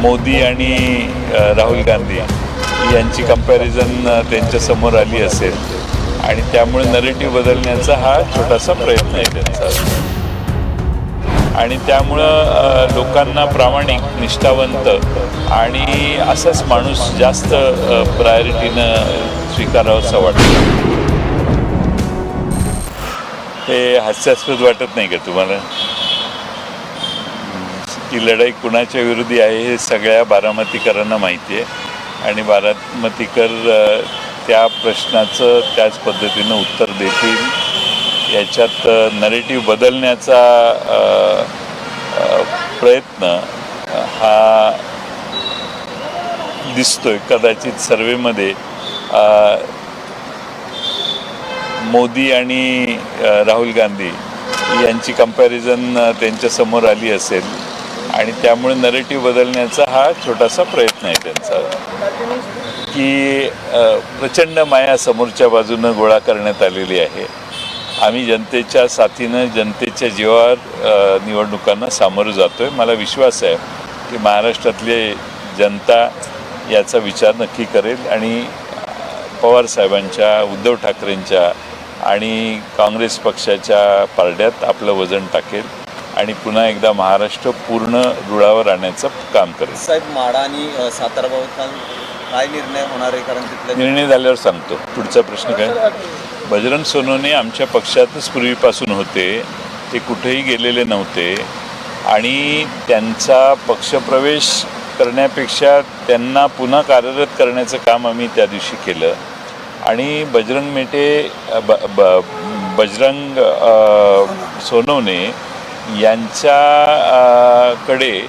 मोदी आणि राहुल गांधी यांची कंपॅरिझन त्यांच्यासमोर आली असेल. आणि त्यामुळे नरेटिव्ह बदलण्याचा हा छोटासा प्रयत्न आहे त्यांचा. आणि त्यामुळं लोकांना प्रामाणिक निष्ठावंत आणि असाच माणूस जास्त प्रायोरिटीनं स्वीकारावंसं वाटतं. हे हास्यास्पद वाटत नाही का तुम्हाला? ही लढाई कुणाच्या विरोधी आहे हे सगळ्या बारामतीकरांना माहिती आहे. आणि बारामतीकर त्या प्रश्नाचं त्याच पद्धतीनं उत्तर देतील. याच्यात नरेटिव्ह बदलण्याचा प्रयत्न हा दिसतोय. कदाचित सर्वेमध्ये मोदी आणि राहुल गांधी यांची कंपॅरिझन त्यांच्यासमोर आली असेल. आणि त्यामुळे नरेटिव्ह बदलण्याचा हा छोटासा प्रयत्न आहे त्यांचा. की प्रचंड माया समोरच्या बाजूनं गोळा करण्यात आलेली आहे. आम्ही जनतेच्या साथीनं जनतेच्या जीवावर निवडणुकांना सामोरं जातो आहे मला विश्वास आहे की महाराष्ट्रातले जनता याचा विचार नक्की करेल आणि पवार साहेबांच्या उद्धव ठाकरेंच्या आणि काँग्रेस पक्षाच्या पारड्यात आपलं वजन टाकेल. आणि पुन्हा एकदा महाराष्ट्र पूर्ण रुळावर आणण्याचं काम करेल. साहेब माडा आणि अ, सातारा बाबत काल काय निर्णय होणार आहे? कारण तिथल्या निर्णय झाल्यावर सांगतो. पुढचा प्रश्न काय? बजरंग सोनवणे आमच्या पक्षातच पूर्वीपासून होते. ते कुठेही गेलेले नव्हते. आणि त्यांचा पक्षप्रवेश करण्यापेक्षा त्यांना पुन्हा कार्यरत करण्याचं काम आम्ही त्या दिवशी केलं. आणि बजरंग मेटे अ, ब ब बजरंग सोनवणे यांच्या कडे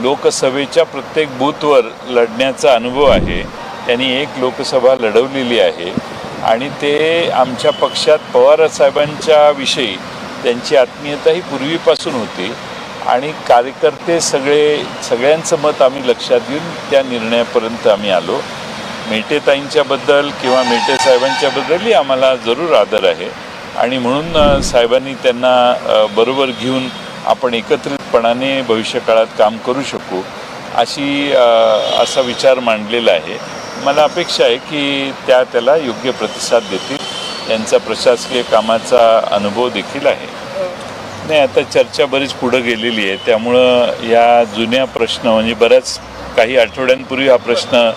लोकसभेच्या प्रत्येक बूथवर लढण्याचा अनुभव आहे. त्यांनी एक लोकसभा लढवलेली आहे. आणि ते आमच्या पक्षात पवारसाहेबांच्या विषयी त्यांची आत्मीयता ही पूर्वीपासून होती. आणि कार्यकर्ते सगळे सगळ्यांचं मत आम्ही लक्षात घेऊन त्या निर्णयापर्यंत आम्ही आलो. मेटेताईंच्याबद्दल किंवा मेटे साहेबांच्याबद्दलही आम्हाला जरूर आदर आहे. आणि म्हणून साहेबांनी त्यांना बरोबर घेऊन आपण एकत्रितपणाने भविष्यकाळात काम करू शकू अशी असा विचार मांडलेला आहे. मला अपेक्षा आहे की त्या त्याला योग्य प्रतिसाद देतील. त्यांचा प्रशासकीय कामाचा अनुभव देखील आहे. नाही आता चर्चा बरीच पुढं गेलेली आहे. त्यामुळं या जुन्या प्रश्न म्हणजे बऱ्याच काही आठवड्यांपूर्वी हा प्रश्न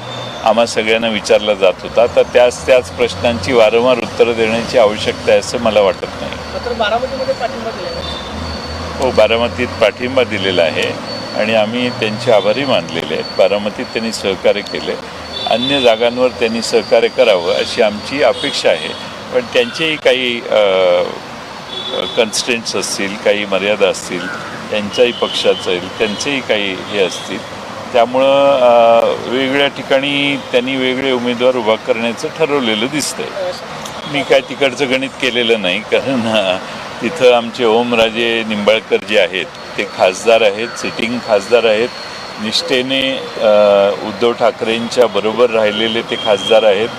आम्हा सगळ्यांना विचारला जात होता. तर त्याच त्याच प्रश्नांची वारंवार उत्तरं देण्याची आवश्यकता आहे असं मला वाटत नाही. हो बारामतीत पाठिंबा दिलेला आहे आणि आम्ही त्यांचे आभारी मानलेले आहेत. बारामतीत त्यांनी सहकार्य केले. अन्य जागांवर त्यांनी सहकार्य करावं अशी आमची अपेक्षा आहे. पण त्यांचेही काही कन्स्टंट्स असतील काही मर्यादा असतील त्यांच्याही पक्षाचं त्यांचेही काही हे असतील. त्यामुळं वेगळ्या वेगवेगळ्या ठिकाणी त्यांनी वेगळे उमेदवार उभा करण्याचं ठरवलेलं दिसतंय. मी काय तिकडचं गणित केलेलं नाही कारण तिथं आमचे ओमराजे निंबाळकर जे आहेत ते खासदार आहेत सिटिंग खासदार आहेत. निष्ठेने उद्धव ठाकरेंच्या बरोबर राहिलेले ते खासदार आहेत.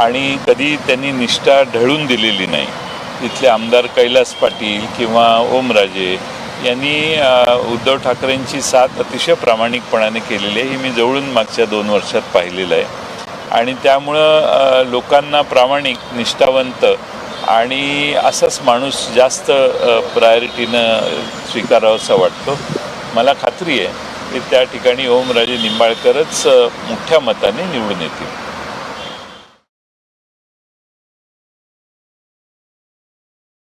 आणि कधी त्यांनी निष्ठा ढळून दिलेली नाही. तिथले आमदार कैलास पाटील किंवा ओमराजे यांनी उद्धव ठाकरेंची साथ अतिशय प्रामाणिकपणाने केलेली आहे. ही मी जवळून मागच्या दोन वर्षात पाहिलेलं आहे. आणि त्यामुळं लोकांना प्रामाणिक निष्ठावंत आणि असाच माणूस जास्त प्रायोरिटीनं स्वीकारावासा वाटतो. मला खात्री आहे की त्या ठिकाणी ओमराजे निंबाळकरच मोठ्या मताने निवडून येतील.